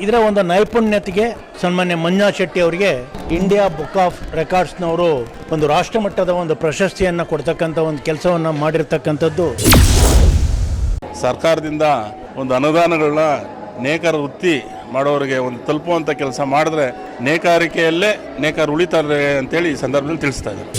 ಇದರ ಒಂದು ನೈಪುಣ್ಯತೆಗೆ ಸನ್ಮಾನ್ಯ ಮಂಜಾ ಶೆಟ್ಟಿ ಅವರಿಗೆ ಇಂಡಿಯಾ ಬುಕ್ ಆಫ್ ರೆಕಾರ್ಡ್ಸ್ನವರು ಒಂದು ರಾಷ್ಟ್ರಮಟ್ಟದ ಒಂದು ಪ್ರಶಸ್ತಿಯನ್ನು ಕೊಡ್ತಕ್ಕಂಥ ಒಂದು ಕೆಲಸವನ್ನು ಮಾಡಿರ್ತಕ್ಕಂಥದ್ದು. ಸರ್ಕಾರದಿಂದ ಒಂದು ಅನುದಾನಗಳನ್ನ ನೇಕಾರ ವೃತ್ತಿ ಮಾಡೋರಿಗೆ ಒಂದು ತಲುಪುವಂಥ ಕೆಲಸ ಮಾಡಿದ್ರೆ ನೇಕಾರಿಕೆಯಲ್ಲೇ ನೇಕಾರ ಉಳಿತಾರೆ ಅಂತೇಳಿ ಈ ಸಂದರ್ಭದಲ್ಲಿ ತಿಳಿಸ್ತಾ ಇದ್ದಾರೆ.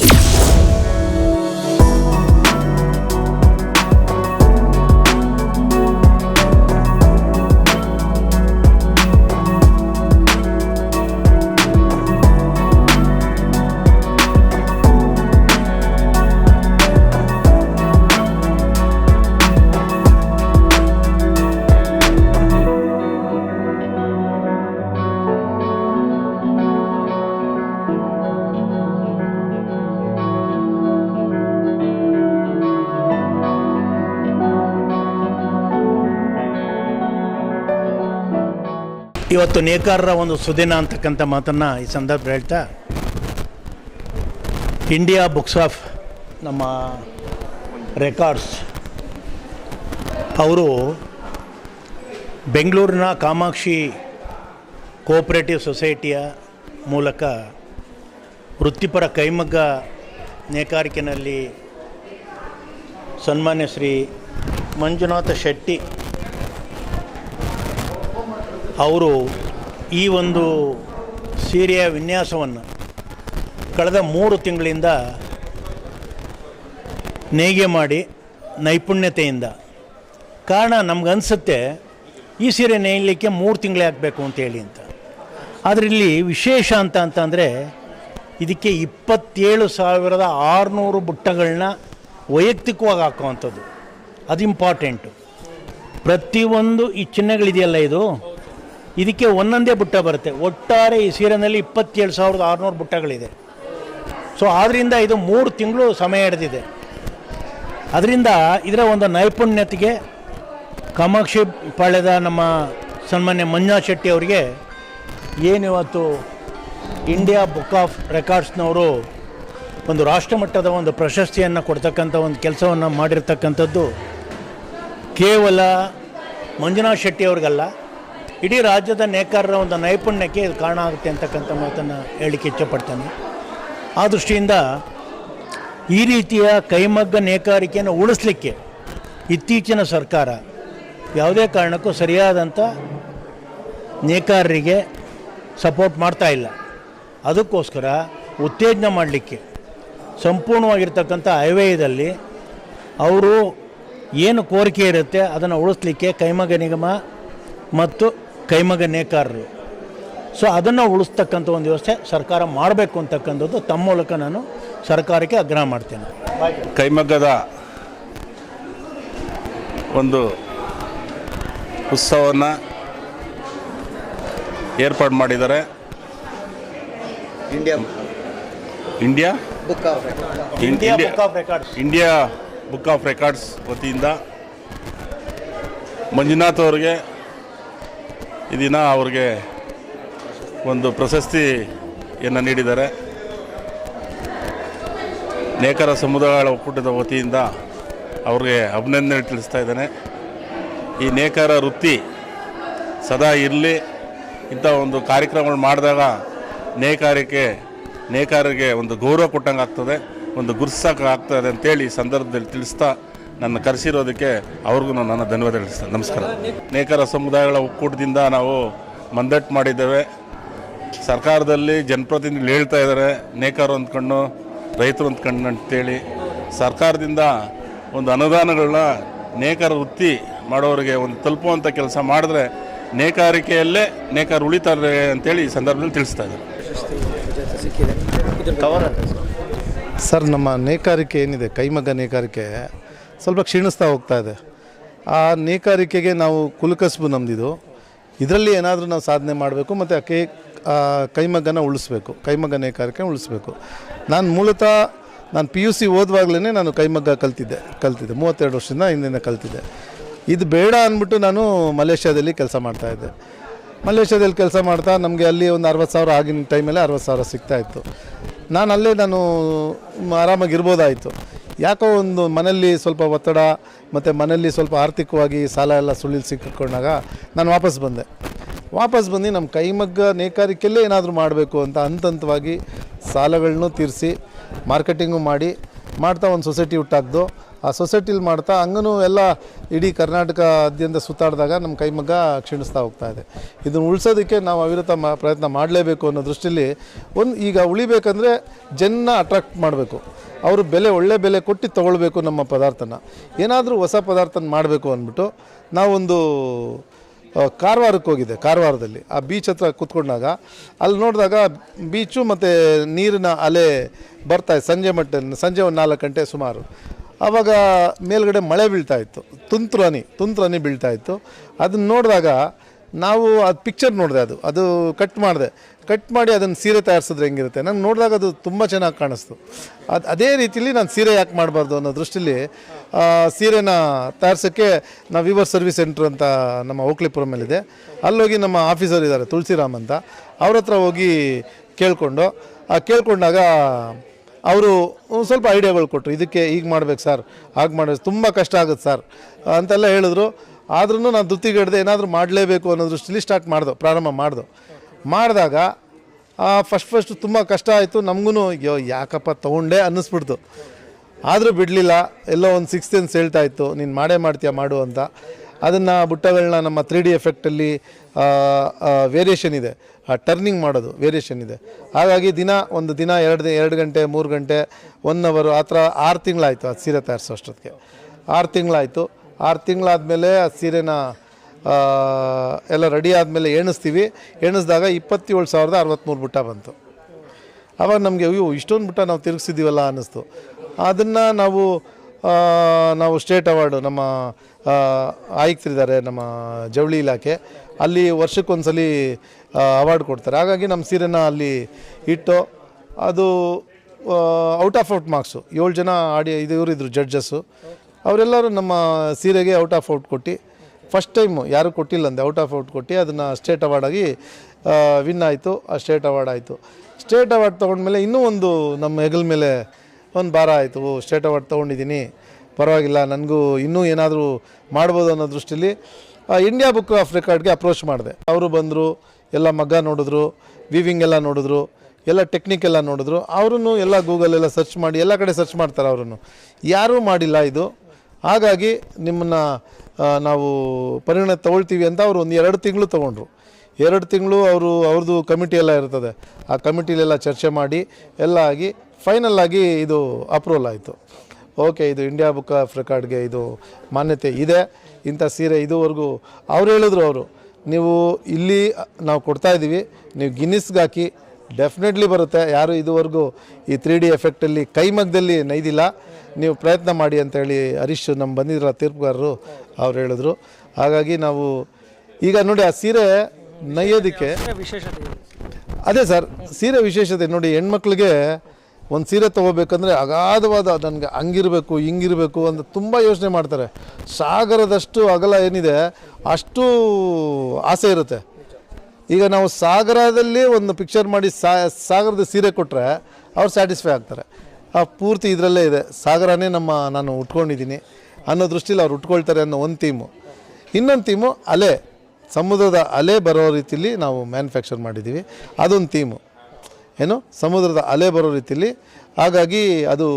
ಇವತ್ತು ನೇಕಾರರ ಒಂದು ಸುದಿನ ಅಂತಕ್ಕಂಥ ಮಾತನ್ನು ಈ ಸಂದರ್ಭ ಹೇಳ್ತಾ ಇಂಡಿಯಾ ಬುಕ್ಸ್ ಆಫ್ ನಮ್ಮ ರೆಕಾರ್ಡ್ಸ್ ಅವರು ಬೆಂಗಳೂರಿನ ಕಾಮಾಕ್ಷಿ ಕೋಆಪರೇಟಿವ್ ಸೊಸೈಟಿಯ ಮೂಲಕ ವೃತ್ತಿಪರ ಕೈಮಗ್ಗ ನೇಕಾರಿಕೆಯಲ್ಲಿ ಸನ್ಮಾನ್ಯ ಶ್ರೀ ಮಂಜುನಾಥ ಶೆಟ್ಟಿ ಅವರು ಈ ಒಂದು ಸೀರೆಯ ವಿನ್ಯಾಸವನ್ನು ಕಳೆದ ಮೂರು ತಿಂಗಳಿಂದ ನೇಯ್ಗೆ ಮಾಡಿ ನೈಪುಣ್ಯತೆಯಿಂದ. ಕಾರಣ ನಮಗನ್ಸುತ್ತೆ, ಈ ಸೀರೆ ನೇಯಲಿಕ್ಕೆ ಮೂರು ತಿಂಗಳೇ ಆಗಬೇಕು ಅಂತೇಳಿ ಅಂತ. ಆದರೆ ಇಲ್ಲಿ ವಿಶೇಷ ಅಂತ ಅಂತಂದರೆ, ಇದಕ್ಕೆ ಇಪ್ಪತ್ತೇಳು ಸಾವಿರದ ಆರುನೂರು ಬುಟ್ಟಗಳನ್ನ ವೈಯಕ್ತಿಕವಾಗಿ ಹಾಕುವಂಥದ್ದು. ಅದು ಇಂಪಾರ್ಟೆಂಟು ಪ್ರತಿಯೊಂದು ಈ ಚಿಹ್ನೆಗಳಿದೆಯಲ್ಲ ಇದು? ಇದಕ್ಕೆ ಒಂದೊಂದೇ ಬುಟ್ಟ ಬರುತ್ತೆ. ಒಟ್ಟಾರೆ ಈ ಸೀರೆನಲ್ಲಿ ಇಪ್ಪತ್ತೇಳು ಸಾವಿರದ ಆರುನೂರು ಬುಟ್ಟಗಳಿದೆ. ಸೊ ಆದ್ದರಿಂದ ಇದು ಮೂರು ತಿಂಗಳು ಸಮಯ ಹಿಡಿದಿದೆ. ಅದರಿಂದ ಇದರ ಒಂದು ನೈಪುಣ್ಯತೆಗೆ ಕಾಮಾಕ್ಷಿ ಪಾಳ್ಯದ ನಮ್ಮ ಸನ್ಮಾನ್ಯ ಮಂಜಾ ಶೆಟ್ಟಿ ಅವರಿಗೆ ಏನು ಇವತ್ತು ಇಂಡಿಯಾ ಬುಕ್ ಆಫ್ ರೆಕಾರ್ಡ್ಸ್ನವರು ಒಂದು ರಾಷ್ಟ್ರಮಟ್ಟದ ಒಂದು ಪ್ರಶಸ್ತಿಯನ್ನು ಕೊಡ್ತಕ್ಕಂಥ ಒಂದು ಕೆಲಸವನ್ನು ಮಾಡಿರ್ತಕ್ಕಂಥದ್ದು ಕೇವಲ ಮಂಜುನಾಥ್ ಶೆಟ್ಟಿ ಅವ್ರಿಗಲ್ಲ. ಇಡೀ ರಾಜ್ಯದ ನೇಕಾರರ ಒಂದು ನೈಪುಣ್ಯಕ್ಕೆ ಇದು ಕಾರಣ ಆಗುತ್ತೆ ಅಂತಕ್ಕಂಥ ಮಾತನ್ನು ಹೇಳಲಿಕ್ಕೆ ಇಚ್ಛಪಡ್ತೇನೆ. ಆ ದೃಷ್ಟಿಯಿಂದ ಈ ರೀತಿಯ ಕೈಮಗ್ಗ ನೇಕಾರಿಕೆಯನ್ನು ಉಳಿಸ್ಲಿಕ್ಕೆ ಇತ್ತೀಚಿನ ಸರ್ಕಾರ ಯಾವುದೇ ಕಾರಣಕ್ಕೂ ಸರಿಯಾದಂಥ ನೇಕಾರರಿಗೆ ಸಪೋರ್ಟ್ ಮಾಡ್ತಾ ಇಲ್ಲ. ಅದಕ್ಕೋಸ್ಕರ ಉತ್ತೇಜನ ಮಾಡಲಿಕ್ಕೆ ಸಂಪೂರ್ಣವಾಗಿರ್ತಕ್ಕಂಥ ಹೈವೇದಲ್ಲಿ ಅವರು ಏನು ಕೋರಿಕೆ ಇರುತ್ತೆ ಅದನ್ನು ಉಳಿಸ್ಲಿಕ್ಕೆ ಕೈಮಗ್ಗ ನಿಗಮ ಮತ್ತು ಕೈಮಗ್ಗ ನೇಕಾರರು ಸೊ ಅದನ್ನು ಉಳಿಸ್ತಕ್ಕಂಥ ಒಂದು ವ್ಯವಸ್ಥೆ ಸರ್ಕಾರ ಮಾಡಬೇಕು ಅಂತಕ್ಕಂಥದ್ದು ತಮ್ಮ ಮೂಲಕ ನಾನು ಸರ್ಕಾರಕ್ಕೆ ಆಗ್ರಹ ಮಾಡ್ತೇನೆ. ಕೈಮಗ್ಗದ ಒಂದು ಉತ್ಸವವನ್ನು ಏರ್ಪಾಡು ಮಾಡಿದ್ದಾರೆ. India India book of India book of records India book of records ವತಿಯಿಂದ ಮಂಜುನಾಥ್ ಅವರಿಗೆ ಈ ದಿನ ಅವ್ರಿಗೆ ಒಂದು ಪ್ರಶಸ್ತಿಯನ್ನು ನೀಡಿದ್ದಾರೆ. ನೇಕಾರ ಸಮುದಾಯಗಳ ಒಕ್ಕೂಟದ ವತಿಯಿಂದ ಅವ್ರಿಗೆ ಅಭಿನಂದನೆ ತಿಳಿಸ್ತಾ ಇದ್ದಾನೆ. ಈ ನೇಕಾರ ವೃತ್ತಿ ಸದಾ ಇರಲಿ, ಇಂಥ ಒಂದು ಕಾರ್ಯಕ್ರಮಗಳು ಮಾಡಿದಾಗ ನೇಕಾರಿಕೆ ನೇಕಾರರಿಗೆ ಒಂದು ಗೌರವ ಕೊಟ್ಟಂಗೆ ಆಗ್ತದೆ, ಒಂದು ಗುರ್ಸಕ್ಕೆ ಆಗ್ತದೆ ಅಂತೇಳಿ ಸಂದರ್ಭದಲ್ಲಿ ತಿಳಿಸ್ತಾ ನನ್ನ ಕರೆಸಿರೋದಕ್ಕೆ ಅವ್ರಿಗೂ ನಾನು ಧನ್ಯವಾದ ಹೇಳ್ತೇನೆ ನಮಸ್ಕಾರ. ನೇಕಾರ ಸಮುದಾಯಗಳ ಒಕ್ಕೂಟದಿಂದ ನಾವು ಮಂದಟ್ಟು ಮಾಡಿದ್ದೇವೆ. ಸರ್ಕಾರದಲ್ಲಿ ಜನಪ್ರತಿನಿಧಿಗಳು ಹೇಳ್ತಾ ಇದ್ದಾರೆ, ನೇಕಾರು ಅಂದ್ಕೊಂಡು, ರೈತರು ಅಂದ್ಕೊಂಡು ಅಂತೇಳಿ. ಸರ್ಕಾರದಿಂದ ಒಂದು ಅನುದಾನಗಳನ್ನ ನೇಕಾರ ವೃತ್ತಿ ಮಾಡೋರಿಗೆ ಒಂದು ತಲುಪುವಂಥ ಕೆಲಸ ಮಾಡಿದ್ರೆ ನೇಕಾರಿಕೆಯಲ್ಲೇ ನೇಕಾರ ಉಳಿತಾರೆ ಅಂತೇಳಿ ಈ ಸಂದರ್ಭದಲ್ಲಿ ತಿಳಿಸ್ತಾ ಇದ್ದಾರೆ. ಸರ್, ನಮ್ಮ ನೇಕಾರಿಕೆ ಏನಿದೆ? ಕೈಮಗ್ಗ ನೇಕಾರಿಕೆ ಸ್ವಲ್ಪ ಕ್ಷೀಣಿಸ್ತಾ ಹೋಗ್ತಾ ಇದೆ. ಆ ನೇಕಾರಿಕೆಗೆ ನಾವು ಕುಲಕಸ್ಬು ನಮ್ಮದಿದು ಇದರಲ್ಲಿ ಏನಾದರೂ ನಾವು ಸಾಧನೆ ಮಾಡಬೇಕು ಮತ್ತು ಆ ಕೈ ಕೈಮಗ್ಗನ ಉಳಿಸ್ಬೇಕು. ಕೈಮಗ್ಗ ನೇಕಾರಿಕೆ ಉಳಿಸ್ಬೇಕು. ನಾನು ಮೂಲತಃ ನಾನು ಪಿ ಯು ಸಿ ಓದುವಾಗಲೇ ನಾನು ಕೈಮಗ್ಗ ಕಲ್ತಿದ್ದೆ ಕಲ್ತಿದ್ದೆ. ಮೂವತ್ತೆರಡು ವರ್ಷದಿಂದ ಹಿಂದಿನ ಕಲ್ತಿದ್ದೆ. ಇದು ಬೇಡ ಅಂದ್ಬಿಟ್ಟು ನಾನು ಮಲೇಷ್ಯಾದಲ್ಲಿ ಕೆಲಸ ಮಾಡ್ತಾಯಿದ್ದೆ ಮಲೇಷ್ಯಾದಲ್ಲಿ ಕೆಲಸ ಮಾಡ್ತಾ ನಮಗೆ ಅಲ್ಲಿ ಒಂದು ಅರವತ್ತು ಸಾವಿರ ಆಗಿನ ಟೈಮಲ್ಲಿ ಅರವತ್ತು ಸಾವಿರ ಸಿಗ್ತಾ ಇತ್ತು. ನಾನು ಅಲ್ಲೇ ನಾನು ಆರಾಮಾಗಿರ್ಬೋದಾಯಿತು ಯಾಕೋ ಒಂದು ಮನೆಯಲ್ಲಿ ಸ್ವಲ್ಪ ಒತ್ತಡ, ಮತ್ತು ಮನೆಯಲ್ಲಿ ಸ್ವಲ್ಪ ಆರ್ಥಿಕವಾಗಿ ಸಾಲ ಎಲ್ಲ ಸುಳಿಲು ಸಿಕ್ಕಿಕೊಂಡಾಗ ನಾನು ವಾಪಸ್ ಬಂದೆ. ವಾಪಸ್ ಬಂದು ನಮ್ಮ ಕೈಮಗ್ಗ ನೇಕಾರಿಕೆಯಲ್ಲೇ ಏನಾದರೂ ಮಾಡಬೇಕು ಅಂತ ಹಂತ ಹಂತವಾಗಿ ಸಾಲಗಳನ್ನು ತೀರಿಸಿ, ಮಾರ್ಕೆಟಿಂಗು ಮಾಡಿ, ಮಾಡ್ತಾ ಒಂದು ಸೊಸೈಟಿ ಹುಟ್ಟಾಕ್ದು ಆ ಸೊಸೈಟಿಲಿ ಮಾಡ್ತಾ ಹಂಗೂ ಎಲ್ಲ ಇಡೀ ಕರ್ನಾಟಕದಾದ್ಯಂತ ಸುತ್ತಾಡಿದಾಗ ನಮ್ಮ ಕೈಮಗ್ಗ ಕ್ಷೀಣಿಸ್ತಾ ಹೋಗ್ತಾ ಇದೆ. ಇದನ್ನು ಉಳಿಸೋದಕ್ಕೆ ನಾವು ಅವಿರತ ಪ್ರಯತ್ನ ಮಾಡಲೇಬೇಕು ಅನ್ನೋ ದೃಷ್ಟಿಯಲ್ಲಿ ಒಂದು ಈಗ ಉಳಿಬೇಕಂದ್ರೆ ಜನ ಅಟ್ರಾಕ್ಟ್ ಮಾಡಬೇಕು. ಅವರು ಬೆಲೆ ಒಳ್ಳೆ ಬೆಲೆ ಕೊಟ್ಟು ತೊಗೊಳ್ಬೇಕು ನಮ್ಮ ಪದಾರ್ಥನ. ಏನಾದರೂ ಹೊಸ ಪದಾರ್ಥನ ಮಾಡಬೇಕು ಅಂದ್ಬಿಟ್ಟು ನಾವೊಂದು ಕಾರವಾರಕ್ಕೆ ಹೋಗಿದೆ, ಕಾರವಾರದಲ್ಲಿ. ಆ ಬೀಚ್ ಹತ್ರ ಕೂತ್ಕೊಂಡಾಗ ಅಲ್ಲಿ ನೋಡಿದಾಗ ಬೀಚು ಮತ್ತು ನೀರಿನ ಅಲೆ ಬರ್ತಾ ಇತ್ತು ಸಂಜೆ ಮಟ್ಟ ಸಂಜೆ ಒಂದು ನಾಲ್ಕು ಗಂಟೆ ಸುಮಾರು. ಆವಾಗ ಮೇಲ್ಗಡೆ ಮಳೆ ಬೀಳ್ತಾ ಇತ್ತು. ತುಂತುರು ಹನಿ ತುಂತುರು ಹನಿ ಬೀಳ್ತಾ ಇತ್ತು. ಅದನ್ನು ನೋಡಿದಾಗ ನಾವು ಅದು ಪಿಕ್ಚರ್ ನೋಡಿದೆ ಅದು. ಅದು ಕಟ್ ಮಾಡಿದೆ. ಕಟ್ ಮಾಡಿ ಅದನ್ನು ಸೀರೆ ತಯಾರಿಸಿದ್ರೆ ಹೆಂಗಿರುತ್ತೆ? ನಂಗೆ ನೋಡಿದಾಗ ಅದು ತುಂಬ ಚೆನ್ನಾಗಿ ಕಾಣಿಸ್ತು. ಅದು ಅದೇ ರೀತಿಯಲ್ಲಿ ನಾನು ಸೀರೆ ಯಾಕೆ ಮಾಡಬಾರ್ದು ಅನ್ನೋ ದೃಷ್ಟಿಲಿ ಸೀರೆನ ತಯಾರಿಸೋಕ್ಕೆ ನಾವು ವಿವರ್ ಸರ್ವಿಸ್ ಸೆಂಟ್ರ್ ಅಂತ ನಮ್ಮ ಓಕ್ಲಿಪುರಮಲ್ಲಿದೆ ಅಲ್ಲೋಗಿ ನಮ್ಮ ಆಫೀಸರ್ ಇದ್ದಾರೆ ತುಳಸಿರಾಮ್ ಅಂತ. ಅವ್ರ ಹತ್ರ ಹೋಗಿ ಕೇಳಿಕೊಂಡು, ಆ, ಕೇಳ್ಕೊಂಡಾಗ ಅವರು ಸ್ವಲ್ಪ ಐಡಿಯಾಗಳು ಕೊಟ್ಟರು ಇದಕ್ಕೆ ಈಗ ಮಾಡ್ಬೇಕು ಸರ್, ಹಾಗೆ ಮಾಡ ತುಂಬ ಕಷ್ಟ ಆಗುತ್ತೆ ಸರ್, ಅಂತೆಲ್ಲ ಹೇಳಿದ್ರು. ಆದ್ರೂ ನಾನು ದುತ್ತಿಗೆಡ್ದೆ ಏನಾದರೂ ಮಾಡಲೇಬೇಕು ಅನ್ನೋ ದೃಷ್ಟಿಲಿ ಸ್ಟಾರ್ಟ್ ಮಾಡ್ದು, ಪ್ರಾರಂಭ ಮಾಡ್ದು. ಮಾಡಿದಾಗ ಫಸ್ಟ್ ಫಸ್ಟ್ ತುಂಬ ಕಷ್ಟ ಆಯಿತು ನಮಗೂ ಅಯ್ಯೋ ಯಾಕಪ್ಪ ತೊಗೊಂಡೆ ಅನ್ನಿಸ್ಬಿಡ್ತು. ಆದರೂ ಬಿಡಲಿಲ್ಲ, ಎಲ್ಲೋ ಒಂದು ಸಿಕ್ಸ್ ಅಂತ ಹೇಳ್ತಾ ಇತ್ತು, ನೀನು ಮಾಡೇ ಮಾಡ್ತೀಯ ಮಾಡು ಅಂತ. ಅದನ್ನು ಬುಟ್ಟಗಳನ್ನ ನಮ್ಮ ತ್ರೀ ಡಿ ಎಫೆಕ್ಟಲ್ಲಿ ವೇರಿಯೇಷನ್ ಇದೆ. ಆ ಟರ್ನಿಂಗ್ ಮಾಡೋದು ವೇರಿಯೇಷನ್ ಇದೆ. ಹಾಗಾಗಿ ದಿನ ಒಂದು ದಿನ ಎರಡು ಎರಡು ಗಂಟೆ, ಮೂರು ಗಂಟೆ ಒನ್ ಅವರು ಆ ಥರ ಆರು ತಿಂಗಳಾಯಿತು ಆ ಸೀರೆ ತಯಾರಿಸೋ ಅಷ್ಟೊತ್ತಿಗೆ ಆರು ತಿಂಗಳಾಯಿತು. ಆರು ತಿಂಗಳಾದಮೇಲೆ ಆ ಸೀರೆನ ಎಲ್ಲ ರೆಡಿ ಆದಮೇಲೆ ಎಣಿಸ್ತೀವಿ. ಎಣಿಸಿದಾಗ ಇಪ್ಪತ್ತೇಳು ಸಾವಿರದ ಅರವತ್ತ್ಮೂರು ಬುಟ್ಟ ಬಂತು. ಆವಾಗ ನಮಗೆ, ಅಯ್ಯೋ, ಇಷ್ಟೊಂದು ಬುಟ್ಟ ನಾವು ತಿರುಗಿಸಿದ್ದೀವಲ್ಲ ಅನ್ನಿಸ್ತು. ಅದನ್ನು ನಾವು ನಾವು ಸ್ಟೇಟ್ ಅವಾರ್ಡು ನಮ್ಮ ಆಯುಕ್ತರಿದ್ದಾರೆ, ನಮ್ಮ ಜವಳಿ ಇಲಾಖೆ. ಅಲ್ಲಿ ವರ್ಷಕ್ಕೊಂದ್ಸಲಿ ಅವಾರ್ಡ್ ಕೊಡ್ತಾರೆ. ಹಾಗಾಗಿ ನಮ್ಮ ಸೀರೆನ ಅಲ್ಲಿ ಇಟ್ಟು ಅದು ಔಟ್ ಆಫ್ ಔಟ್ ಮಾರ್ಕ್ಸು ಏಳು ಜನ ಆಡಿ, ಇದು ಇವರಿದ್ರು ಜಡ್ಜಸ್ಸು ಅವರೆಲ್ಲರೂ ನಮ್ಮ ಸೀರೆಗೆ ಔಟ್ ಆಫ್ ಔಟ್ ಕೊಟ್ಟು ಫಸ್ಟ್ ಟೈಮು ಯಾರು ಕೊಟ್ಟಿಲ್ಲ ಅಂದೆ ಔಟ್ ಆಫ್ ಔಟ್ ಕೊಟ್ಟು ಅದನ್ನು ಸ್ಟೇಟ್ ಅವಾರ್ಡಾಗಿ ವಿನ್ ಆಯಿತು. ಆ ಸ್ಟೇಟ್ ಅವಾರ್ಡ್ ಆಯಿತು. ಸ್ಟೇಟ್ ಅವಾರ್ಡ್ ತೊಗೊಂಡ್ಮೇಲೆ ಇನ್ನೂ ಒಂದು ನಮ್ಮ ಹೆಗಲ ಮೇಲೆ ಒಂದು ಭಾರ ಆಯಿತು. ಸ್ಟೇಟ್ ಅವಾರ್ಡ್ ತೊಗೊಂಡಿದ್ದೀನಿ. ಪರವಾಗಿಲ್ಲ, ನನಗೂ ಇನ್ನೂ ಏನಾದರೂ ಮಾಡ್ಬೋದು ಅನ್ನೋ ದೃಷ್ಟಿಲಿ ಇಂಡಿಯಾ ಬುಕ್ ಆಫ್ ರೆಕಾರ್ಡ್ಗೆ ಅಪ್ರೋಚ್ ಮಾಡಿದೆ. ಅವರು ಬಂದರು, ಎಲ್ಲ ಮಗ್ಗ ನೋಡಿದ್ರು ವಿವಿಂಗ್ ಎಲ್ಲ ನೋಡಿದ್ರು, ಎಲ್ಲ ಟೆಕ್ನಿಕ್ ಎಲ್ಲ ನೋಡಿದ್ರು. ಅವರನ್ನು ಎಲ್ಲ ಗೂಗಲ್ ಎಲ್ಲ ಸರ್ಚ್ ಮಾಡಿ, ಎಲ್ಲ ಕಡೆ ಸರ್ಚ್ ಮಾಡ್ತಾರೆ ಅವರನ್ನು. ಯಾರೂ ಮಾಡಿಲ್ಲ ಇದು. ಹಾಗಾಗಿ ನಿಮ್ಮನ್ನು ನಾವು ಪರಿಗಣನೆ ತೊಗೊಳ್ತೀವಿ ಅಂತ ಅವರು ಒಂದು ಎರಡು ತಿಂಗಳು ತೊಗೊಂಡ್ರು. ಎರಡು ತಿಂಗಳು ಅವರು ಅವ್ರದ್ದು ಕಮಿಟಿ ಎಲ್ಲ ಇರ್ತದೆ. ಆ ಕಮಿಟಿಲೆಲ್ಲ ಚರ್ಚೆ ಮಾಡಿ, ಎಲ್ಲ ಆಗಿ ಫೈನಲ್ ಆಗಿ ಇದು ಅಪ್ರೂವಲ್ ಆಯಿತು. ಓಕೆ ಇದು ಇಂಡಿಯಾ ಬುಕ್ ಆಫ್ ರೆಕಾರ್ಡ್ಗೆ ಇದು ಮಾನ್ಯತೆ ಇದೆ. ಇಂಥ ಸೀರೆ ಇದುವರೆಗೂ ಅವ್ರು ಹೇಳಿದ್ರು ಅವರು ನೀವು ಇಲ್ಲಿ ನಾವು ಕೊಡ್ತಾ ಇದ್ದೀವಿ ನೀವು ಗಿನ್ನಿಸ್ಗೆ ಹಾಕಿ ಡೆಫಿನೆಟ್ಲಿ ಬರುತ್ತೆ. ಯಾರು ಇದುವರೆಗೂ ಈ ತ್ರೀ ಡಿ ಎಫೆಕ್ಟಲ್ಲಿ ಕೈಮಗ್ಗದಲ್ಲಿ ನೈದಿಲ್ಲ. ನೀವು ಪ್ರಯತ್ನ ಮಾಡಿ ಅಂತೇಳಿ ಹರೀಶ್ ನಮ್ಮ ಬಂದಿರೋ ತೀರ್ಪುಗಾರರು ಅವ್ರು ಹೇಳಿದ್ರು. ಹಾಗಾಗಿ ನಾವು ಈಗ ನೋಡಿ ಆ ಸೀರೆ ನೈಯೋದಕ್ಕೆ ವಿಶೇಷತೆ ಅದೇ ಸರ್ ಸೀರೆ ವಿಶೇಷತೆ ನೋಡಿ ಹೆಣ್ಮಕ್ಳಿಗೆ ಒಂದು ಸೀರೆ ತೊಗೋಬೇಕಂದ್ರೆ ಅಗಾಧವಾದ ನನಗೆ ಹಂಗಿರಬೇಕು, ಹಿಂಗಿರಬೇಕು ಅಂತ ತುಂಬ ಯೋಚನೆ ಮಾಡ್ತಾರೆ. ಸಾಗರದಷ್ಟು ಅಗಲ ಏನಿದೆ, ಅಷ್ಟು ಆಸೆ ಇರುತ್ತೆ. ಈಗ ನಾವು ಸಾಗರದಲ್ಲಿ ಒಂದು ಪಿಕ್ಚರ್ ಮಾಡಿ ಸಾಗರದ ಸೀರೆ ಕೊಟ್ಟರೆ ಅವ್ರು ಸ್ಯಾಟಿಸ್ಫೈ ಆಗ್ತಾರೆ. ಆ ಪೂರ್ತಿ ಇದರಲ್ಲೇ ಇದೆ. ಸಾಗರನೇ ನಮ್ಮ, ನಾನು ಉಟ್ಕೊಂಡಿದ್ದೀನಿ ಅನ್ನೋ ದೃಷ್ಟಿಲಿ ಅವ್ರು ಉಟ್ಕೊಳ್ತಾರೆ ಅನ್ನೋ ಒಂದು ಥೀಮು ಇನ್ನೊಂದು ಥೀಮು ಅಲೆ. ಸಮುದ್ರದ ಅಲೆ ಬರೋ ರೀತಿಯಲ್ಲಿ ನಾವು ಮ್ಯಾನುಫ್ಯಾಕ್ಚರ್ ಮಾಡಿದ್ದೀವಿ. ಅದೊಂದು ಥೀಮು ಏನು? ಸಮುದ್ರದ ಅಲೆ ಬರೋ ರೀತಿಯಲ್ಲಿ ಹಾಗಾಗಿ ಅದು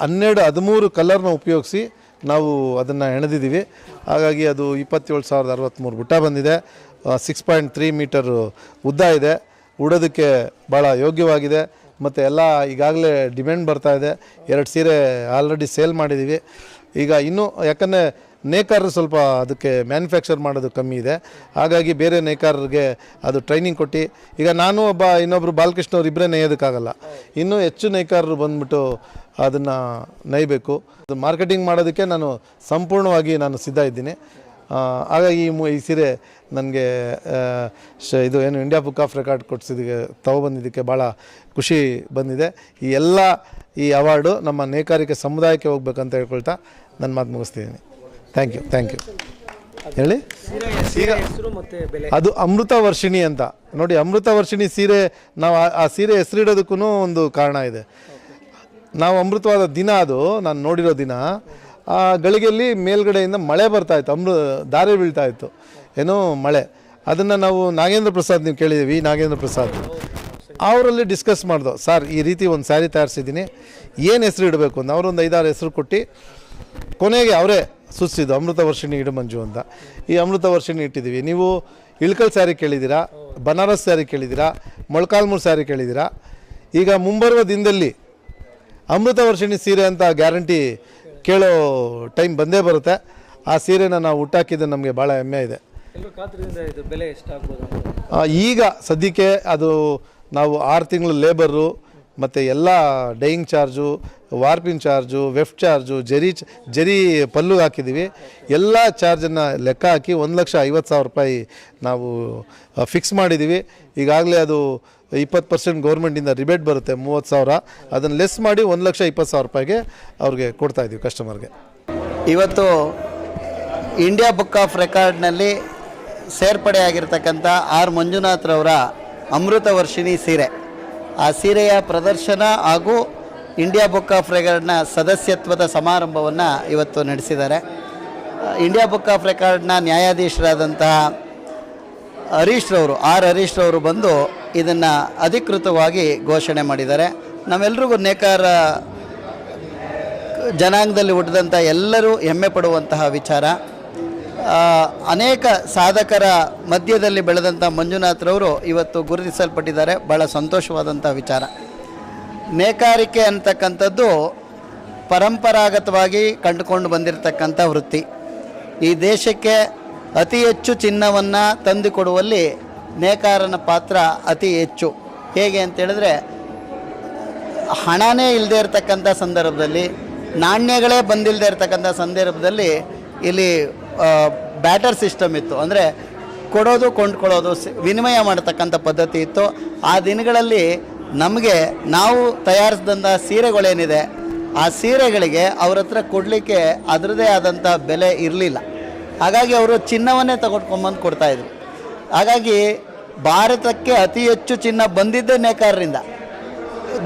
ಹನ್ನೆರಡು, ಹದಿಮೂರು ಕಲರ್ನ ಉಪಯೋಗಿಸಿ ನಾವು ಅದನ್ನು ಹೆಣೆದಿದ್ದೀವಿ ಹಾಗಾಗಿ ಅದು ಇಪ್ಪತ್ತೇಳು ಸಾವಿರದ ಅರವತ್ತ್ಮೂರು ಬುಟ್ಟ ಬಂದಿದೆ. ಸಿಕ್ಸ್ ಪಾಯಿಂಟ್ ತ್ರೀ ಮೀಟರ್ ಉದ್ದ ಇದೆ. ಉಡೋದಕ್ಕೆ ಭಾಳ ಯೋಗ್ಯವಾಗಿದೆ. ಮತ್ತು ಎಲ್ಲ ಈಗಾಗಲೇ ಡಿಮ್ಯಾಂಡ್ ಬರ್ತಾ ಇದೆ. ಎರಡು ಸೀರೆ ಆಲ್ರೆಡಿ ಸೇಲ್ ಮಾಡಿದ್ದೀವಿ. ಈಗ ಇನ್ನೂ, ಯಾಕಂದರೆ ನೇಕಾರರು ಸ್ವಲ್ಪ ಅದಕ್ಕೆ ಮ್ಯಾನುಫ್ಯಾಕ್ಚರ್ ಮಾಡೋದು ಕಮ್ಮಿ ಇದೆ. ಹಾಗಾಗಿ ಬೇರೆ ನೇಕಾರರಿಗೆ ಅದು ಟ್ರೈನಿಂಗ್ ಕೊಟ್ಟು, ಈಗ ನಾನು ಒಬ್ಬ ಇನ್ನೊಬ್ಬರು ಬಾಲಕೃಷ್ಣ ಅವ್ರು ಇಬ್ಬರೇ ನೇಯೋದಕ್ಕಾಗಲ್ಲ. ಇನ್ನೂ ಹೆಚ್ಚು ನೇಕಾರರು ಬಂದ್ಬಿಟ್ಟು ಅದನ್ನು ನೈಬೇಕು ಅದು ಮಾರ್ಕೆಟಿಂಗ್ ಮಾಡೋದಕ್ಕೆ ನಾನು ಸಂಪೂರ್ಣವಾಗಿ ನಾನು ಸಿದ್ಧ ಇದ್ದೀನಿ. ಹಾಗಾಗಿ ಈ ಈ ಸೀರೆ ನನಗೆ ಶ, ಇದು ಏನು ಇಂಡಿಯಾ ಬುಕ್ ಆಫ್ ರೆಕಾರ್ಡ್ ಕೊಡಿಸಿದಕ್ಕೆ ತಗೊಬಂದಿದ್ದಕ್ಕೆ ಭಾಳ ಖುಷಿ ಬಂದಿದೆ. ಈ ಎಲ್ಲ ಈ ಅವಾರ್ಡು ನಮ್ಮ ನೇಕಾರಿಕೆ ಸಮುದಾಯಕ್ಕೆ ಹೋಗ್ಬೇಕಂತ ಹೇಳ್ಕೊಳ್ತಾ ನನ್ನ ಮಾತು ಮುಗಿಸ್ತಿದ್ದೀನಿ. ಥ್ಯಾಂಕ್ ಯು ಥ್ಯಾಂಕ್ ಯು ಹೇಳಿ? ಬೆಲೆ? ಅದು ಅಮೃತ ವರ್ಷಿಣಿ ಅಂತ. ನೋಡಿ ಅಮೃತ ವರ್ಷಿಣಿ ಸೀರೆ ನಾವು ಆ- ಆ ಸೀರೆ ಹೆಸರಿಡೋದಕ್ಕೂ ಒಂದು ಕಾರಣ ಇದೆ. ನಾವು ಅಮೃತವಾದ ದಿನ ಅದು ನಾನು ನೋಡಿರೋ ದಿನ. ಆ ಗಳಿಗೆಯಲ್ಲಿ ಮೇಲ್ಗಡೆಯಿಂದ ಮಳೆ ಬರ್ತಾ ಇತ್ತು ಅಮೃ ದಾರೆ ಬೀಳ್ತಾ ಇತ್ತು. ಏನೋ ಮಳೆ. ಅದನ್ನು ನಾವು ನಾಗೇಂದ್ರ ಪ್ರಸಾದ್ ನೀವು ಕೇಳಿದ್ದೀವಿ ನಾಗೇಂದ್ರ ಪ್ರಸಾದ್. ಅವರಲ್ಲಿ ಡಿಸ್ಕಸ್ ಮಾಡ್ದೋ ಸರ್ ಈ ರೀತಿ ಒಂದು ಸ್ಯಾರಿ ತಯಾರಿಸಿದ್ದೀನಿ ಏನು ಹೆಸರು ಇಡಬೇಕು? ಅಂತ. ಅವರೊಂದು ಐದಾರು ಹೆಸರು ಕೊಟ್ಟು ಕೊನೆಗೆ ಅವರೇ ಸುಸ್ತಿದ್ದು ಅಮೃತ ವರ್ಷಿಣಿ ಇಡು ಮಂಜು ಅಂತ. ಈ ಅಮೃತ ವರ್ಷಿಣಿ ಇಟ್ಟಿದ್ದೀವಿ ನೀವು ಇಳ್ಕಲ್ ಸ್ಯಾರಿ ಕೇಳಿದ್ದೀರಾ? ಬನಾರಸ್ ಸ್ಯಾರಿ ಕೇಳಿದ್ದೀರಾ? ಮೊಳಕಾಲ್ಮೂರು ಸ್ಯಾರಿ ಕೇಳಿದ್ದೀರಾ? ಈಗ ಮುಂಬರುವ ದಿನದಲ್ಲಿ ಅಮೃತ ವರ್ಷಿಣಿ ಸೀರೆ ಅಂತ ಗ್ಯಾರಂಟಿ ಕೇಳೋ ಟೈಮ್ ಬಂದೇ ಬರುತ್ತೆ. ಆ ಸೀರೆನ ನಾವು ಹುಟ್ಟಾಕಿದ್ದು ನಮಗೆ ಭಾಳ ಹೆಮ್ಮೆ ಇದೆ. ಬೆಲೆ ಈಗ ಸದ್ಯಕ್ಕೆ ಅದು ನಾವು ಆರು ತಿಂಗಳು ಲೇಬರು ಮತ್ತು ಎಲ್ಲ dyeing charge warping charge weft charge, zari zari pallu ಹಾಕಿದ್ದೀವಿ. ಎಲ್ಲ ಚಾರ್ಜನ್ನು ಲೆಕ್ಕ ಹಾಕಿ ಒಂದು ಲಕ್ಷ ಐವತ್ತು ಸಾವಿರ ರೂಪಾಯಿ ನಾವು ಫಿಕ್ಸ್ ಮಾಡಿದ್ದೀವಿ. ಈಗಾಗಲೇ ಅದು ಇಪ್ಪತ್ತು ಪರ್ಸೆಂಟ್ ಗೌರ್ಮೆಂಟಿಂದ ರಿಬೇಟ್ ಬರುತ್ತೆ, ಮೂವತ್ತು ಸಾವಿರ. ಅದನ್ನು ಲೆಸ್ ಮಾಡಿ ಒಂದು ಲಕ್ಷ ಇಪ್ಪತ್ತು ಸಾವಿರ ರೂಪಾಯಿಗೆ ಅವ್ರಿಗೆ ಕೊಡ್ತಾ ಇದ್ದೀವಿ ಕಸ್ಟಮರ್ಗೆ ಇವತ್ತು ಇಂಡಿಯಾ ಬುಕ್ ಆಫ್ ರೆಕಾರ್ಡ್ನಲ್ಲಿ ಸೇರ್ಪಡೆಯಾಗಿರ್ತಕ್ಕಂಥ ಆರ್ ಮಂಜುನಾಥ್ರವರ ಅಮೃತ ವರ್ಷಿಣಿ ಸೀರೆ. ಆ ಸೀರೆಯ ಪ್ರದರ್ಶನ ಹಾಗೂ ಇಂಡಿಯಾ ಬುಕ್ ಆಫ್ ರೆಕಾರ್ಡ್ನ ಸದಸ್ಯತ್ವದ ಸಮಾರಂಭವನ್ನು ಇವತ್ತು ನಡೆಸಿದ್ದಾರೆ. ಇಂಡಿಯಾ ಬುಕ್ ಆಫ್ ರೆಕಾರ್ಡ್ನ ನ್ಯಾಯಾಧೀಶರಾದಂತಹ ಹರೀಶ್ರವರು ಆರ್ ಹರೀಶ್ರವರು ಬಂದು ಇದನ್ನು ಅಧಿಕೃತವಾಗಿ ಘೋಷಣೆ ಮಾಡಿದ್ದಾರೆ. ನಾವೆಲ್ಲರಿಗೂ ನೇಕಾರ ಜನಾಂಗದಲ್ಲಿ ಹುಟ್ಟಿದಂಥ ಎಲ್ಲರೂ ಹೆಮ್ಮೆ ಪಡುವಂತಹ ವಿಚಾರ. ಅನೇಕ ಸಾಧಕರ ಮಧ್ಯದಲ್ಲಿ ಬೆಳೆದಂಥ ಮಂಜುನಾಥ್ರವರು ಇವತ್ತು ಗುರುತಿಸಲ್ಪಟ್ಟಿದ್ದಾರೆ. ಭಾಳ ಸಂತೋಷವಾದಂಥ ವಿಚಾರ. ನೇಕಾರಿಕೆ ಅಂತಕ್ಕಂಥದ್ದು ಪರಂಪರಾಗತವಾಗಿ ಕಂಡುಕೊಂಡು ಬಂದಿರತಕ್ಕಂಥ ವೃತ್ತಿ. ಈ ದೇಶಕ್ಕೆ ಅತಿ ಹೆಚ್ಚು ಚಿನ್ನವನ್ನು ತಂದುಕೊಡುವಲ್ಲಿ ನೇಕಾರನ ಪಾತ್ರ ಅತಿ ಹೆಚ್ಚು. ಹೇಗೆ ಅಂತೇಳಿದ್ರೆ ಹಣನೇ ಇಲ್ಲದೆ ಇರತಕ್ಕಂಥ ಸಂದರ್ಭದಲ್ಲಿ, ನಾಣ್ಯಗಳೇ ಬಂದಿಲ್ಲದೆ ಇರತಕ್ಕಂಥ ಸಂದರ್ಭದಲ್ಲಿ ಇಲ್ಲಿ ಬ್ಯಾಟರ್ ಸಿಸ್ಟಮ್ ಇತ್ತು. ಅಂದರೆ ಕೊಡೋದು ಕೊಂಡ್ಕೊಳ್ಳೋದು ವಿನಿಮಯ ಮಾಡತಕ್ಕಂಥ ಪದ್ಧತಿ ಇತ್ತು. ಆ ದಿನಗಳಲ್ಲಿ ನಮಗೆ ನಾವು ತಯಾರಿಸಿದಂಥ ಸೀರೆಗಳೇನಿದೆ, ಆ ಸೀರೆಗಳಿಗೆ ಅವ್ರ ಹತ್ರ ಕೊಡಲಿಕ್ಕೆ ಅದರದೇ ಆದಂಥ ಬೆಲೆ ಇರಲಿಲ್ಲ. ಹಾಗಾಗಿ ಅವರು ಚಿನ್ನವನ್ನೇ ತಗೊಂಡ್ಕೊಂಬಂದು ಕೊಡ್ತಾಯಿದ್ರು ಹಾಗಾಗಿ ಭಾರತಕ್ಕೆ ಅತಿ ಹೆಚ್ಚು ಚಿನ್ನ ಬಂದಿದ್ದೇ ನೇಕಾರರಿಂದ.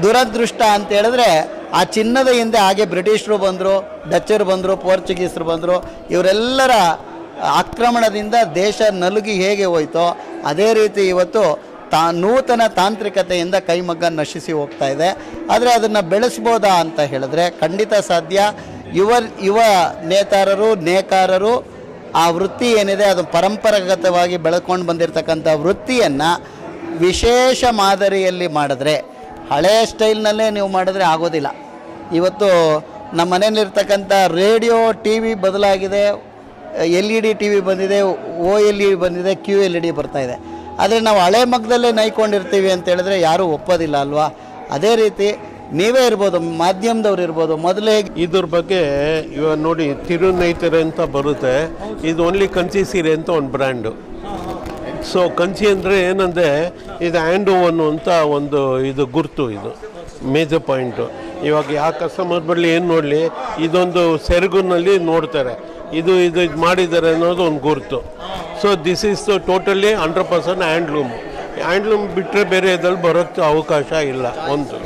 ದುರದೃಷ್ಟ ಅಂತ ಹೇಳಿದ್ರೆ ಆ ಚಿನ್ನದ ಹಿಂದೆ ಹಾಗೆ ಬ್ರಿಟಿಷರು ಬಂದರು, ಡಚ್ಚರು ಬಂದರು, ಪೋರ್ಚುಗೀಸರು ಬಂದರು, ಇವರೆಲ್ಲರ ಆಕ್ರಮಣದಿಂದ ದೇಶ ನಲುಗಿ ಹೇಗೆ ಹೋಯ್ತೋ, ಅದೇ ರೀತಿ ಇವತ್ತು ತಾ ನೂತನ ತಾಂತ್ರಿಕತೆಯಿಂದ ಕೈಮಗ್ಗ ನಶಿಸಿ ಹೋಗ್ತಾ ಇದೆ. ಆದರೆ ಅದನ್ನು ಬೆಳೆಸ್ಬೋದಾ ಅಂತ ಹೇಳಿದ್ರೆ ಖಂಡಿತ ಸಾಧ್ಯ. ಯುವ ಯುವ ನೇತಾರರು, ನೇಕಾರರು ಆ ವೃತ್ತಿ ಏನಿದೆ ಅದು ಪರಂಪರಾಗತವಾಗಿ ಬೆಳ್ಕೊಂಡು ಬಂದಿರತಕ್ಕಂಥ ವೃತ್ತಿಯನ್ನು ವಿಶೇಷ ಮಾದರಿಯಲ್ಲಿ ಮಾಡಿದ್ರೆ ಹಳೆಯ ಸ್ಟೈಲ್ನಲ್ಲೇ ನೀವು ಮಾಡಿದ್ರೆ ಆಗೋದಿಲ್ಲ. ಇವತ್ತು ನಮ್ಮ ಮನೆಯಲ್ಲಿರ್ತಕ್ಕಂಥ ರೇಡಿಯೋ ಟಿ ವಿ ಬದಲಾಗಿದೆ L E D T V ಬಂದಿದೆ, ಓ ಎಲ್ ಇ ಬಂದಿದೆ, ಕ್ಯೂ ಎಲ್ ಇ ಡಿ ಬರ್ತಾ ಇದೆ. ಆದರೆ ನಾವು ಹಳೆ ಮಗದಲ್ಲೇ ನೈಕೊಂಡಿರ್ತೀವಿ ಅಂತ ಹೇಳಿದ್ರೆ ಯಾರೂ ಒಪ್ಪೋದಿಲ್ಲ ಅಲ್ವಾ? ಅದೇ ರೀತಿ ನೀವೇ ಇರ್ಬೋದು ಮಾಧ್ಯಮದವ್ರು ಇರ್ಬೋದು ಮೊದಲೇ ಇದ್ರ ಬಗ್ಗೆ ಇವಾಗ ನೋಡಿ ತಿರುನೈತರೆ ಅಂತ ಬರುತ್ತೆ. ಇದು ಓನ್ಲಿ ಕಂಚಿ ಸೀರೆ ಅಂತ ಒಂದು ಬ್ರ್ಯಾಂಡು ಸೊ ಕಂಚಿ ಅಂದರೆ ಏನಂದರೆ ಇದು ಹ್ಯಾಂಡ್ ಓವನ್ ಅಂತ ಒಂದು ಇದು ಗುರುತು ಇದು ಮೇಜರ್ ಪಾಯಿಂಟು ಇವಾಗ ಯಾವ ಕಸ್ಟಮರ್ ಬರಲಿ ಏನು ನೋಡಲಿ ಇದೊಂದು ಸೆರಗುನಲ್ಲಿ ನೋಡ್ತಾರೆ. ಇದು ಇದು ಇದು ಮಾಡಿದ್ದಾರೆ ಅನ್ನೋದು ಒಂದು ಗುರುತು. So this is totally hundred percent handloom handloom ಬಿಟ್ಟರೆ ಬೇರೆ ಇದ್ರಲ್ಲಿ ಬರೋಕ್ಕೆ ಅವಕಾಶ ಇಲ್ಲ. ಒಂದು.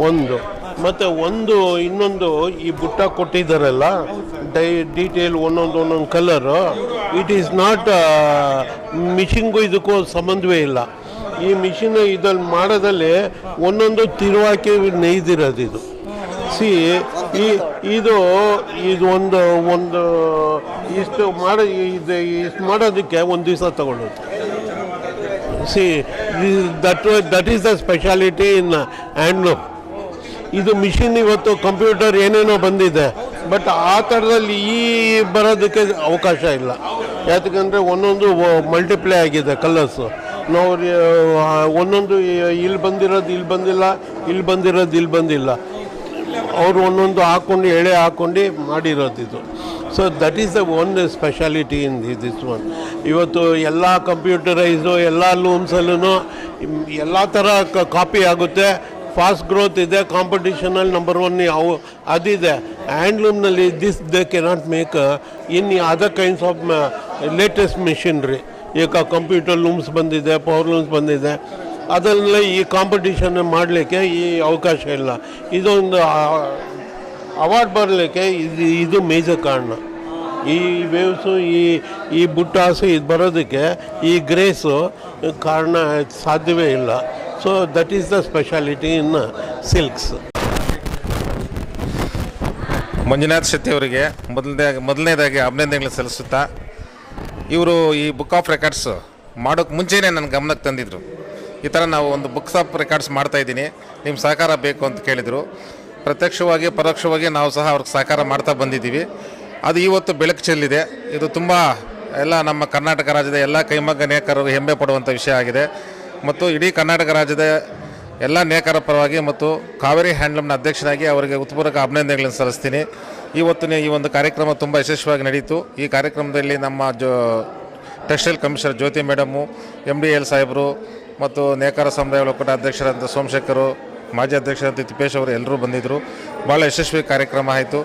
ಒಂದು. ಮತ್ತು ಒಂದು, ಇನ್ನೊಂದು ಈ ಬುಟ್ಟ ಕೊಟ್ಟಿದ್ದಾರಲ್ಲ, ಡೈ, ಡೀಟೇಲ್ ಒಂದೊಂದು ಒಂದೊಂದು ಕಲರು ಇಟ್ ಈಸ್ ನಾಟ್ ಮಿಷಿನ್ಗೂ ಇದಕ್ಕೂ ಸಂಬಂಧವೇ ಇಲ್ಲ. ಈ ಮಿಷಿನ್ ಇದಲ್ಲಿ ಮಾಡೋದಲ್ಲಿ ಒಂದೊಂದು ತಿರುವಾಕಿ ನೇಯ್ದಿರೋದು ಇದು. ಸಿ, ಈ, ಇದು ಇದು ಒಂದು ಒಂದು, ಇಷ್ಟು ಮಾಡ, ಇದು, ಇಷ್ಟು ಮಾಡೋದಕ್ಕೆ ಒಂದು ದಿವಸ ತಗೊಳ್ಳೋದು. See that that is the speciality in handloom. ಇದು ಮಿಷಿನ್ ಇವತ್ತು ಕಂಪ್ಯೂಟರ್ ಏನೇನೋ ಬಂದಿದೆ, ಬಟ್ ಆ ಥರದಲ್ಲಿ ಈ ಬರೋದಕ್ಕೆ ಅವಕಾಶ ಇಲ್ಲ. ಯಾಕಂದರೆ ಒಂದೊಂದು ಮಲ್ಟಿಪ್ಲೈ ಆಗಿದೆ ಕಲರ್ಸು. ನಾವು ಒಂದೊಂದು ಇಲ್ಲಿ ಬಂದಿರೋದು, ಇಲ್ಲಿ ಬಂದಿಲ್ಲ, ಇಲ್ಲಿ ಬಂದಿರೋದು, ಇಲ್ಲಿ ಬಂದಿಲ್ಲ. ಅವರು ಒಂದೊಂದು ಹಾಕ್ಕೊಂಡು ಎಳೆ ಹಾಕ್ಕೊಂಡು ಮಾಡಿರೋದಿದ್ದು so that is the one speciality in this one ಇವತ್ತು ಎಲ್ಲ ಕಂಪ್ಯೂಟರೈಸು ಎಲ್ಲ ಲೂಮ್ಸಲ್ಲೂ ಎಲ್ಲ ಥರ ಕಾಪಿ ಆಗುತ್ತೆ. ಫಾಸ್ಟ್ ಗ್ರೋತ್ ಇದೆ ಕಾಂಪಿಟೀಷನಲ್ಲಿ ನಂಬರ್ ಒನ್ ಅವು ಅದಿದೆ. ಹ್ಯಾಂಡ್ಲೂಮ್ನಲ್ಲಿ this they cannot make in other kinds of latest machinery ಈಗ ಕಂಪ್ಯೂಟರ್ ಲೂಮ್ಸ್ ಬಂದಿದೆ ಪವರ್ ಲೂಮ್ಸ್ ಬಂದಿದೆ. ಅದನ್ನೆಲ್ಲ ಈ ಕಾಂಪಿಟೇಷನ್ ಮಾಡಲಿಕ್ಕೆ ಈ ಅವಕಾಶ ಇಲ್ಲ. ಇದೊಂದು ಅವಾರ್ಡ್ ಬರಲಿಕ್ಕೆ ಇದು ಇದು ಮೇಜರ್ ಕಾರಣ. ಈ ವೇವ್ಸು ಈ ಈ ಬುಟ್ಟಾಸು ಇದು ಬರೋದಕ್ಕೆ ಈ ಗ್ರೇಸು ಕಾರಣ ಸಾಧ್ಯವೇ ಇಲ್ಲ. So that is the speciality in silks Manjunath Shetty ಅವರಿಗೆ ಮೊದಲನೇ, ಮೊದಲನೇದಾಗಿ ಅಭಿನಂದನೆಗಳು ಸಲ್ಲಿಸುತ್ತಾ, ಇವರು ಈ ಬುಕ್ ಆಫ್ ರೆಕಾರ್ಡ್ಸ್ ಮಾಡೋಕ್ಕೆ ಮುಂಚೆನೇ ನನ್ನ ಗಮನಕ್ಕೆ ತಂದಿದ್ರು. ಈ ಥರ ನಾವು ಒಂದು ಬುಕ್ಸ್ ಆಫ್ ರೆಕಾರ್ಡ್ಸ್ ಮಾಡ್ತಾ ಇದ್ದೀನಿ. ನಿಮ್ಮ ಸಹಕಾರ ಬೇಕು ಅಂತ ಕೇಳಿದರು. ಪ್ರತ್ಯಕ್ಷವಾಗಿ, ಪರೋಕ್ಷವಾಗಿ ನಾವು ಸಹ ಅವ್ರಿಗೆ ಸಹಕಾರ ಮಾಡ್ತಾ ಬಂದಿದ್ದೀವಿ. ಅದು ಇವತ್ತು ಬೆಳಕು ಚೆಲ್ಲಿದೆ. ಇದು ತುಂಬ ಎಲ್ಲ ನಮ್ಮ ಕರ್ನಾಟಕ ರಾಜ್ಯದ ಎಲ್ಲ ಕೈಮಗ್ಗ ನೇಕಾರರು ಹೆಮ್ಮೆ ಪಡುವಂಥ ವಿಷಯ ಆಗಿದೆ. ಮತ್ತು ಇಡೀ ಕರ್ನಾಟಕ ರಾಜ್ಯದ ಎಲ್ಲ ನೇಕಾರ ಪರವಾಗಿ ಮತ್ತು ಕಾವೇರಿ ಹ್ಯಾಂಡ್ಲೂಮ್ನ ಅಧ್ಯಕ್ಷನಾಗಿ ಅವರಿಗೆ ಉತ್ಪೂರ್ವಕ ಅಭಿನಂದನೆಗಳನ್ನು ಸಲ್ಲಿಸ್ತೀನಿ. ಇವತ್ತಿನ ಈ ಒಂದು ಕಾರ್ಯಕ್ರಮ ತುಂಬ ಯಶಸ್ವಿಯಾಗಿ ನಡೆಯಿತು ಈ ಕಾರ್ಯಕ್ರಮದಲ್ಲಿ ನಮ್ಮ ಜೋ textile commissioner Jyoti madam M D L ಸಾಹೇಬರು ಮತ್ತು ನೇಕಾರ ಸಮುದಾಯ ಒಕ್ಕೂಟ ಅಧ್ಯಕ್ಷರಾದಂಥ ಸೋಮಶೇಖರು, ಮಾಜಿ ಅಧ್ಯಕ್ಷರಾದಂಥ ತಿಪ್ಪೇಶ್ ಅವರು ಎಲ್ಲರೂ ಬಂದಿದ್ದರು ಭಾಳ ಯಶಸ್ವಿ ಕಾರ್ಯಕ್ರಮ ಆಯಿತು.